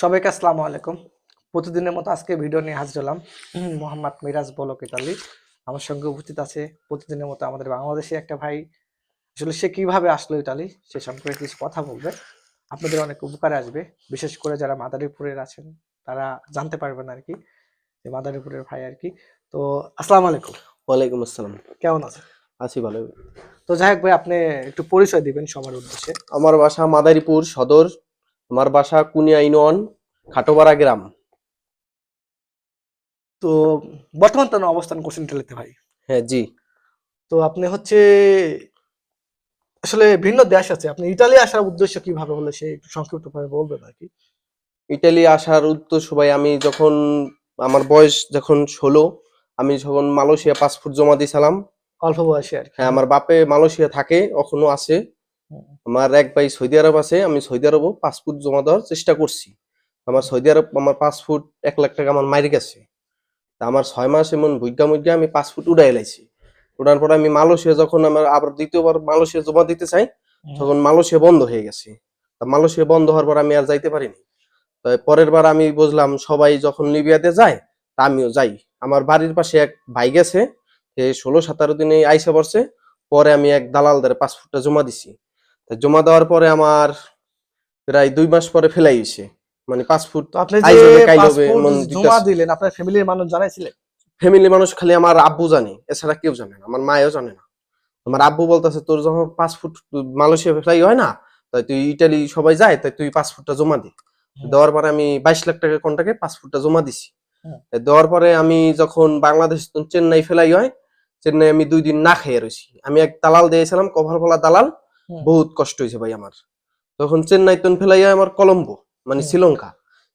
সবাইকে আসসালামু আলাইকুম। প্রতিদিনের মতো আজকে ভিডিও নিয়ে হাজির হলাম। মোহাম্মদ মিরাজ বলক ইতালি। আমার সঙ্গে উপস্থিত আছে প্রতিদিনের মতো আমাদের বাংলাদেশে একটা ভাই। আসলে সে কীভাবে আসলো ইতালি সে সম্পর্কে কিছু কথা বলবে। আপনাদের অনেক উপকারে আসবে। বিশেষ করে যারা মাদারীপুরের আছেন তারা জানতে পারবেন আর কি যে মাদারীপুরের ভাই আর কি। তো আসসালামু আলাইকুম। ওয়ালাইকুম আসসালাম। কেমন আছেন? আছি ভালো। তো যাই হোক ভাই আপনি একটু পরিচয় দিবেন সবার উদ্দেশ্যে। আমার বাসা মাদারীপুর সদর। আমার বাসা কুনিয়া ইউনিয়ন খাটোপাড়া গ্রাম। তো বর্তমান তো অবস্থান করছেন ইতালিতে ভাই? হ্যাঁ জি। তো আপনি হচ্ছে আসলে ভিন্ন দেশ আছে। আপনি ইতালি আসার উদ্দেশ্য কীভাবে হলো সে একটু সংক্ষিপ্ত ভাবে বলবেন আর কি? ইটালি আসার উত্তর সবাই আমি যখন আমার বয়স যখন ষোলো আমি যখন মালয়েশিয়া পাসপোর্ট জমা দিয়েছিলাম অল্প বয়সে আর কি। হ্যাঁ আমার বাপে মালয়েশিয়া থাকে এখনও আছে। আমার এক ভাই সৌদি আরব আছে আমি সৌদি আরবও পাসপোর্ট জমা দেওয়ার চেষ্টা করছি। আমার সৌদি আরব আমার পাসপোর্ট এক লাখ টাকা আমার মারি গেছে তা আমার ছয় মাস এমন ভুগ্গা মুগ্গা আমি পাসপোর্ট উড়াই লাইছি। উড়ার পরে আমি মালয়েশিয়া যখন আমার আবার দ্বিতীয়বার মালয়েশিয়া জমা দিতে চাই তখন মালয়েশিয়া বন্ধ হয়ে গেছে। তা মালয়েশিয়া বন্ধ হওয়ার পর আমি আর যাইতে পারিনি। পরের বার আমি বুঝলাম সবাই যখন লিবিয়াতে যায় তা আমিও যাই। আমার বাড়ির পাশে এক ভাই গেছে সে ষোলো সতেরো দিনে আইসা পড়ছে। পরে আমি এক দালালদের পাসপোর্টটা জমা দিছি। তা জমা দেওয়ার পরে আমার প্রায় দুই মাস পরে ফেলাই হয়েছে মানে পাসপোর্ট তো আপনি জমা দিলেন আপনার ফ্যামিলির মানুষ জানাইছিলেন ফ্যামিলি মানুষ খালি আমার আব্বু জানে এছাড়া কেউ জানে না আমার মায়েও জানে না। আমার আব্বু বলতেছে তোর যখন পাসপোর্ট মালয়েশিয়া ফ্লাই হয় না তাই তুই ইটালি সবাই যায় তাই তুই পাসপোর্টটা জমা দি। দেওয়ার পরে আমি বাইশ লাখ টাকা কন্টাকে পাসপোর্টটা জমা দিছি। দেওয়ার পরে আমি যখন বাংলাদেশ চেন্নাই ফেলাই হয় চেন্নাই আমি দুই দিন না খেয়ে রয়েছি আমি এক দালাল দিয়েছিলাম কভার ফলা দালাল। বহুত কষ্ট হয়েছে ভাই আমার। তখন চেন্নাই তো ফেলাই আমার কলম্বো মানে শ্রীলঙ্কা।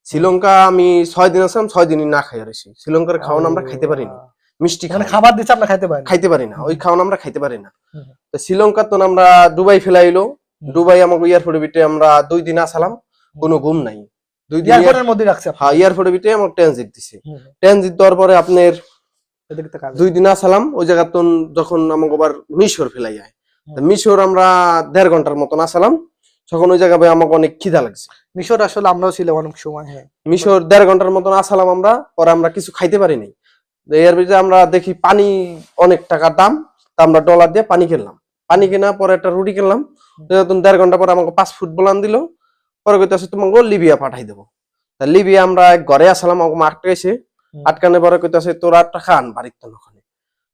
শ্রীলঙ্কা আমি ছয় দিন আসলাম ছয় দিনই না খাইয়া রয়েছি। শ্রীলঙ্কার খাওয়ান আমরা খাইতে পারিনি মিষ্টি মানে খাবার দিচ্ছে আপনি খাইতে পারেন। খাইতে পারি না ওই খাওয়ান আমরা খাইতে পারি না তো শ্রীলঙ্কার তো আমরা দুবাই ফেলাইলো। দুবাই আমাকে এয়ারপোর্টে বিটে আমরা দুই দিন আসালাম কোনো ঘুম নাই। দুই দিন এয়ারপোর্টের মধ্যে রাখছে হ্যাঁ এয়ারপোর্টে বিটে আমার ট্রানজিট দিছে। ট্রানজিট দেওয়ার পরে আপনার দুই দিন আসালাম ওই জায়গা যখন আমাকে আবার মিশর ফেলাই যায়। মিশর আমরা দেড় ঘণ্টার মতন আসালাম। তখন ওই জায়গায় আমাকে অনেক খিদা লাগছে। মিশর আসলে আমরাও ছিলাম অনেক সময় হ্যাঁ। মিশর দেড় ঘণ্টার মতন আসালাম আমরা পরে আমরা কিছু খাইতে পারিনি। এর ভিতরে আমরা দেখি পানি অনেক টাকার দাম তা আমরা ডলার দিয়ে পানি কিনলাম পানি কেনা পরে একটা রুটি কিনলাম দেড় ঘণ্টা পরে আমাকে পাসপোর্ট বলান দিল পরে কইতেছে তোমাকে লিবিয়া পাঠাই দেবো। তা লিবিয়া আমরা এক ঘরে আসলাম আমাকে আটকাইছে। আটকানোর পরে কইতেছে তোরা টাকা আন ওখানে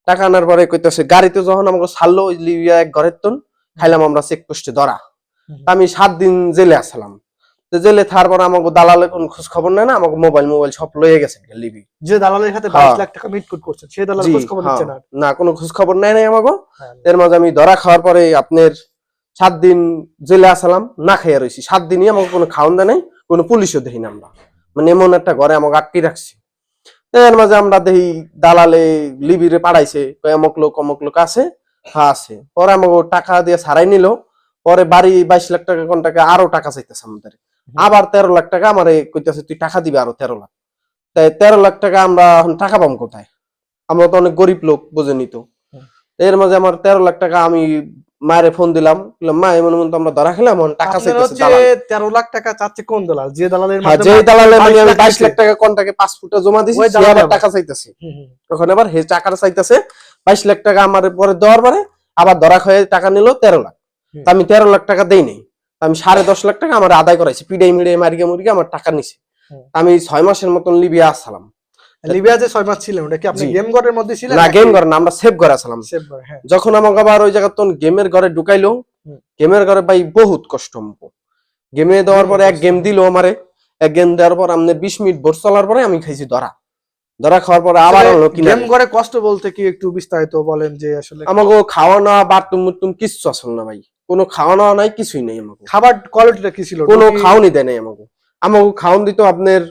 টাকা আনার পরে কইতেছে গাড়িতে যখন আমাকে ছাড়লো ওই লিবিয়া এক ঘরের তন খাইলাম আমরা চেকপোস্টে ধরা। আমি সাত দিন জেলে আসলাম। জেলে থার পর আমাকে দালালে কোন খোঁজ খবর নেয় না আমাকে মোবাইল মোবাইল সব লয়ে গেছে লিবি। যে দালালের সাথে হ্যাঁ। বাইশ লাখ টাকা মিটকুট করছেন সেই দালাল খোঁজ খবর হ্যাঁ। নিচ্ছে না। না কোনো খোঁজ খবর নেয় নাই আমাকে। হ্যাঁ। এর মাঝে আমি ধরা খাওয়ার পরে আপনার সাত দিন জেলে আসলাম না খাইয়া রইছি। সাত দিনই আমাকে কোনো খাওয়ান দেয় নাই কোনো পুলিশও দেখি না আমরা। মানে এমন একটা ঘরে আমাকে আটকে রাখছি। এর মাঝে আমরা দেখি দালালে লিবিরে পাড়াইছে লোক অমুক লোক আছে হ্যাঁ আছে। পরে আমাকে টাকা দিয়ে ছাড়াই নিল। পরে বাড়ি বাইশ লাখ টাকা কোন টাকা আরও টাকা চাইতেছে আমাদের। আবার তেরো লাখ টাকা আমার কইতেছে তুই টাকা দিবি আরও তেরো লাখ। তাই তেরো লাখ টাকা আমরা এখন টাকা পাম কোথায়? আমরা তো অনেক গরিব লোক বুঝে নিত এর মাঝে আমার তেরো লাখ টাকা আমি মায়ের ফোন দিলাম মা এমন এমন তো আমরা ধরা খেলাম টাকা চাইতেছে তেরো লাখ টাকা চাচ্ছে কোন দালাল? যে দালালের হ্যাঁ, যে মাধ্যমে দালালে মানে আমি বাইশ লাখ। টাকা কোনটাকে পাসপোর্টটা জমা সে আবার আবার। টাকা চাইতেছে। ওখানে আবার হে টাকাটা চাইতেছে বাইশ লাখ টাকা আমার পরে দেওয়ার পরে আবার ধরা খেয়ে টাকা নিল তেরো লাখ। তা আমি তেরো লাখ টাকা দেই নাই আমি সাড়ে দশ লাখ টাকা আমার আদায় করাইছি পিড়াই মিড়ে মারিকে মুরগি আমার টাকা নিছে। আমি ছয় মাসের মতন লিবিয়া আসলাম। লিবিয়া যে ছয় মাস ছিলেন ওটা কি আপনি গেম ঘরের মধ্যে ছিলেন না গেম না আমরা সেভ সেভ হ্যাঁ। যখন আমাকে আবার ওই জায়গা তখন গেমের ঘরে ঢুকাইলো। গেমের ঘরে ভাই বহুত কষ্ট গেমে দেওয়ার পরে এক গেম দিল আমারে। এক গেম দেওয়ার পর আমনে বিশ মিনিট ভোট চলার পরে আমি খাইছি ধরা ধরা খাওয়ার পরে আবার আনলো কিনা গেম ঘরে কষ্ট বলতে কি একটু বিস্তারিত বলেন যে আসলে আমাকে খাওয়া নাওয়া বাথরুম মুথরুম কিচ্ছু আসল না ভাই। কোনো খাওয়া নাওয়া নাই কিছুই নাই আমাকে। খাবার কোয়ালিটিটা কি ছিল? কোনো রুটি, খাওয়ানি দেয় নাই আমাকে। আমাকে খাওয়ান দিত আপনার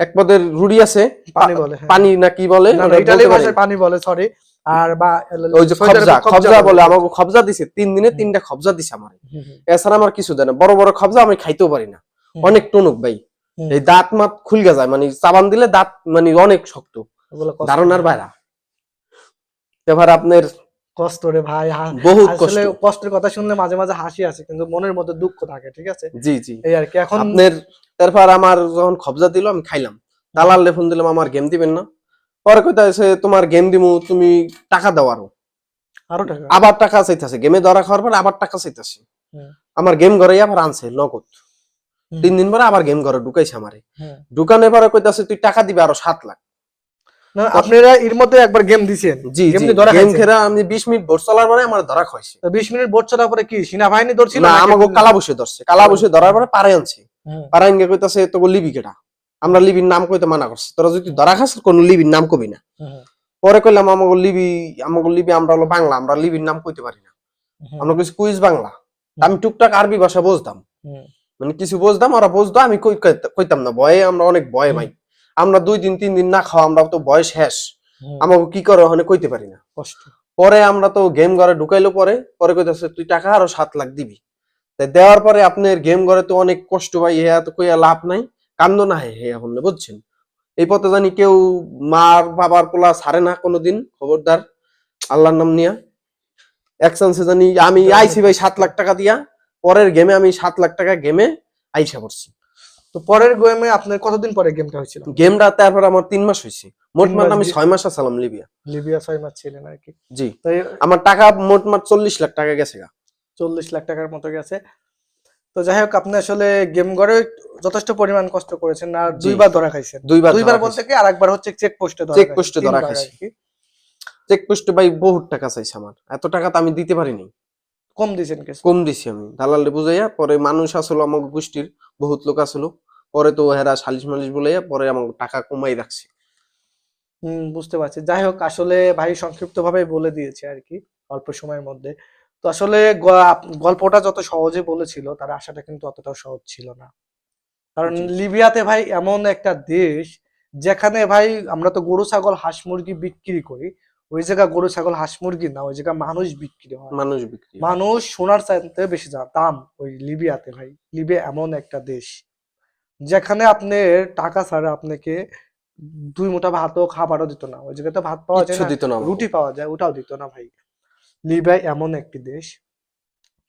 এক পদের রুড়ি আছে পানি বলে হ্যাঁ। পানি না কি বলে? ইটালি ভাষায় পানি বলে সরি আর বা ওই যে খবজা খবজা বলে। আমাকে খবজা দিছে তিন দিনে তিনটা খবজা দিছে আমার। এছাড়া আমার কিছু দেয় না। বড় বড় খবজা আমি খাইতেও পারি না। অনেক টনুক ভাই। এই দাঁত মাত খুলগা যায় মানে চাবান দিলে দাঁত মানে অনেক শক্ত। ধারণার বাইরা। এবার আপনার কষ্ট রে ভাই হা- বহুত কষ্ট। আসলে কষ্টের কথা শুনলে মাঝে মাঝে হাসি আসে কিন্তু মনের মধ্যে দুঃখ থাকে ঠিক আছে? জি জি। এই আর কি এখন আপনার তারপর আমার যখন খবজা দিল আমি খাইলাম। দালাল ফোন দিলাম আমার গেম দিবেন না। পরে কইতা আছে তোমার গেম দিমু তুমি টাকা দাও আরও। আরও টাকা? আবার টাকা চাইতেছে গেমে ধরা খাওয়ার পর আবার টাকা চাইতেছে। হুম। আমার গেম ঘরে আবার আনছে নগদ। তিন দিন পরে আবার গেম ঘরে ঢুকাইছে আমারে। হুম। ঢুকানোর পরে কইতাছে তুই টাকা দিবে আরও সাত লাখ। না আপনারা এর মধ্যে একবার গেম দিছেন। জি গেম জি দিয়ে ধরা গেম খেলা আমি বিশ মিনিট ভোট চলার পরে আমার ধরা খাইছে। তো বিশ মিনিট বোর্ড চলার পরে কি সেনাবাহিনী ধরছিল না আমাকে কালা বসে ধরছে। কালা বসে ধরার পরে পারে আনছে। পারে আনগে কইতাছে তোকে লিবি কেটা আমরা লিবির নাম কইতে মানা করছি। তোরা যদি ধরা খাস কোন লিবির নাম কবি না। পরে কইলাম আমাকে লিবি আমাকে লিবি আমরা হলো বাংলা আমরা লিবির নাম কইতে পারি না। আমরা কইছি কুইজ বাংলা। আমি টুকটাক আরবি ভাষা বুঝতাম। মানে কিছু বুঝতাম ওরা বুঝতো আমি কই- কইতা- কইতাম না। ভয়ে আমরা অনেক ভয়ে ভাই আমরা দুই দিন তিন দিন না খাওয়া আমরা তো বয়স শেষ। হুম, আমাকে কি করে ওখানে কইতে পারি না। কষ্ট। পরে আমরা তো গেম ঘরে ঢুকাইলো পরে পরে কইতাছে তুই টাকা আরও সাত লাখ দিবি। তাই দেওয়ার পরে আপনার গেম ঘরে তো অনেক কষ্ট ভাই হে তো কইয়া লাভ নাই। কান্দ না হে হে এখন বুঝছেন? এই পথে জানি কেউ মার বাবার পোলা ছাড়ে না কোনোদিন খবরদার আল্লাহর নাম নিয়া। এক চান্সে জানি আমি আইছি ভাই সাত লাখ টাকা দিয়া পরের গেমে আমি সাত লাখ টাকা গেমে আইসা পড়ছি। তো পরের গেমে আপনার কতদিন পরে গেমটা হয়েছিল? গেমটা তারপর আমার তিন মাস হয়েছে। মোট তিন মাস মাস আমি ছয় মাস আসালাম লিবিয়া। লিবিয়া ছয় মাস ছিলেন আর কি। জি। আমার টাকা মোট মাঠ চল্লিশ লাখ টাকা গেছে গা। চল্লিশ লাখ টাকার মতো গেছে। তো যাই হোক আপনি আসলে গেম ঘরে যথেষ্ট পরিমাণ কষ্ট করেছেন আর দুইবার ধরা খাইছেন। দুইবার দুইবার বলতে কি আর একবার হচ্ছে চেক পোস্টে ধরা চেক পোস্টে ধরা খাইছি। চেক পোস্টে ভাই বহুত টাকা চাইছে আমার। এত টাকা তো আমি দিতে পারিনি। কম দিয়েছেন কিছু কম দিছি আমি। দালালে বুঝাইয়া পরে মানুষ আসলো আমাকে গোষ্ঠীর বহুত লোক আসলো। পরে তো হেরা সালিশ মালিশ বলাইয়া পরে আমার টাকা কমাই রাখছে। হম বুঝতে পারছি। যাই হোক আসলে ভাই সংক্ষিপ্ত ভাবে বলে দিয়েছে আর কি অল্প সময়ের মধ্যে। তো আসলে গল্পটা যত সহজে বলেছিল তার আশাটা কিন্তু অতটাও সহজ ছিল না। কারণ লিবিয়াতে ভাই এমন একটা দেশ যেখানে ভাই আমরা তো গরু ছাগল হাঁস মুরগি বিক্রি করি। ওই জায়গা গরু ছাগল হাঁস মুরগি না ওই জায়গা মানুষ বিক্রি হয়। মানুষ বিক্রি মানুষ সোনার চাইতে বেশি যা- দাম ওই লিবিয়াতে ভাই। লিবিয়া এমন একটা দেশ যেখানে আপনার টাকা ছাড়া আপনাকে দুই মুঠা ভাতও খাবারও দিত না। ওই জায়গাতে ভাত পাওয়া যায় দিত না। রুটি পাওয়া যায় ওটাও দিত না ভাই। লিবিয়া এমন একটি দেশ।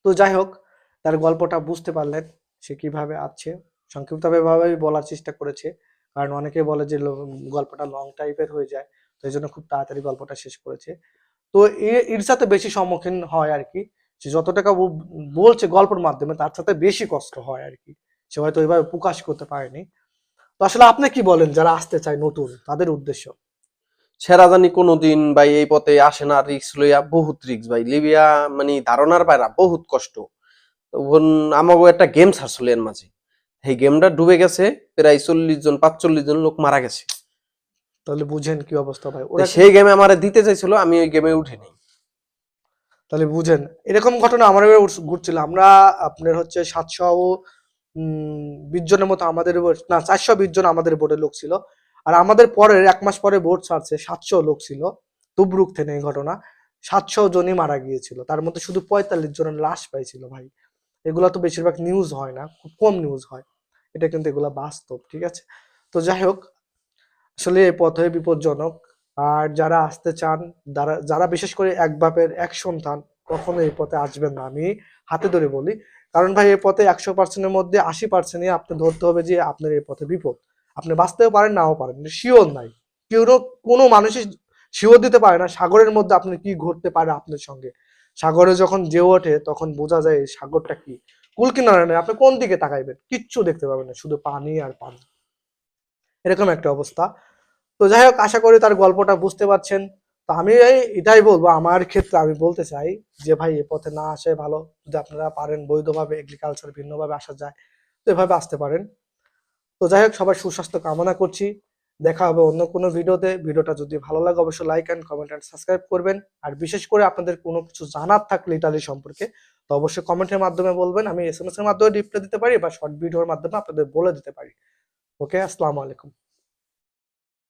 তো যাই হোক তার গল্পটা বুঝতে পারলেন সে কীভাবে আছে। সংক্ষিপ্তভাবে বলার চেষ্টা করেছে কারণ অনেকে বলে যে গল্পটা লং টাইপের হয়ে যায়। এই জন্য খুব তাড়াতাড়ি গল্পটা শেষ করেছে। তো এর সাথে বেশি সম্মুখীন হয় আর কি সে যত টাকা ব- বলছে গল্পের মাধ্যমে, তার সাথে বেশি কষ্ট হয় আর কি। সে হয়তো ওইভাবে প্রকাশ করতে পারেনি। তো আসলে আপনি কি বলেন, যারা আসতে চায় নতুন, তাদের উদ্দেশ্য? সেরা জানি কোনোদিন ভাই এই পথে আসে না রিক্স লইয়া বহুত রিক্স ভাই। লিবিয়া মানে ধারণার বাইরা বহুত কষ্ট। তখন আমাকে একটা গেম ছাড়ছিল এর মাঝে। এই গেমটা ডুবে গেছে, প্রায় চল্লিশ জন, পাঁচচল্লিশ জন লোক মারা গেছে। তাহলে বুঝেন কি অবস্থা ভাই। ওরা সেই গেমে আমার দিতে চাইছিল আমি ওই গেমে উঠিনি। তাহলে বুঝেন এরকম ঘটনা আমার ঘুরছিল। আমরা আপনার হচ্ছে সাতশো বিশ জনের মতো আমাদের না চারশো বিশ জন আমাদের বোর্ডে লোক ছিল। আর আমাদের পরের এক মাস পরে বোর্ড ছাড়ছে সাতশো লোক ছিল। তুবরুক থেকে এই ঘটনা। সাতশো জনই মারা গিয়েছিল। তার মধ্যে শুধু পঁয়তাল্লিশ জনের লাশ পাইছিল ভাই। এগুলা তো বেশিরভাগ নিউজ হয় না খুব কম নিউজ হয়। এটা কিন্তু এগুলা বাস্তব ঠিক আছে? তো যাই হোক আসলে এই পথে বিপজ্জনক। আর যারা আসতে চান, যারা যারা বিশেষ করে এক বাপের এক সন্তান, কখনো এই পথে আসবেন না। আমি হাতে ধরে বলি, কারণ ভাই, এই পথে একশো পার্সেন্টের মধ্যে আশি পার্সেন্টই আপনি ধরতে হবে যে আপনার এই পথে বিপদ। আপনি বাঁচতেও পারেন, নাও পারেন শিওর নাই। কেউ কোনো মানুষই শিওর দিতে পারে না, সাগরের মধ্যে আপনি কি ঘটতে পারে আপনার সঙ্গে। সাগরে যখন যে ওঠে, তখন বোঝা যায় সাগরটা কি। কুল কিনারা নেই আপনি কোন দিকে তাকাইবেন? কিচ্ছু দেখতে পাবেন না, শুধু পানি আর পানি। এরকম একটা অবস্থা। তো যাই হোক, আশা করি তার গল্পটা বুঝতে পারছেন। তো আমি এই- এটাই বলব, আমার ক্ষেত্রে আমি বলতে চাই যে, ভাই, এ পথে না আসাই ভালো। যদি আপনারা পারেন বৈধভাবে এগ্রিকালচার ভিন্নভাবে আসা যায়, তো এভাবে আসতে পারেন। তো যাই হোক, সবার সুস্বাস্থ্য কামনা করছি। দেখা হবে অন্য কোনো ভিডিওতে। ভিডিওটা যদি ভালো লাগে, অবশ্যই like and comment and subscribe করবেন। আর বিশেষ করে আপনাদের কোনো কিছু জানার থাকলে ইতালি সম্পর্কে, তো অবশ্যই কমেন্টের মাধ্যমে বলবেন। আমি এস এম এস এর মাধ্যমে রিপ্লাই দিতে পারি বা শর্ট ভিডিওর মাধ্যমে আপনাদের বলে দিতে পারি। ওকে আসসালামু আলাইকুম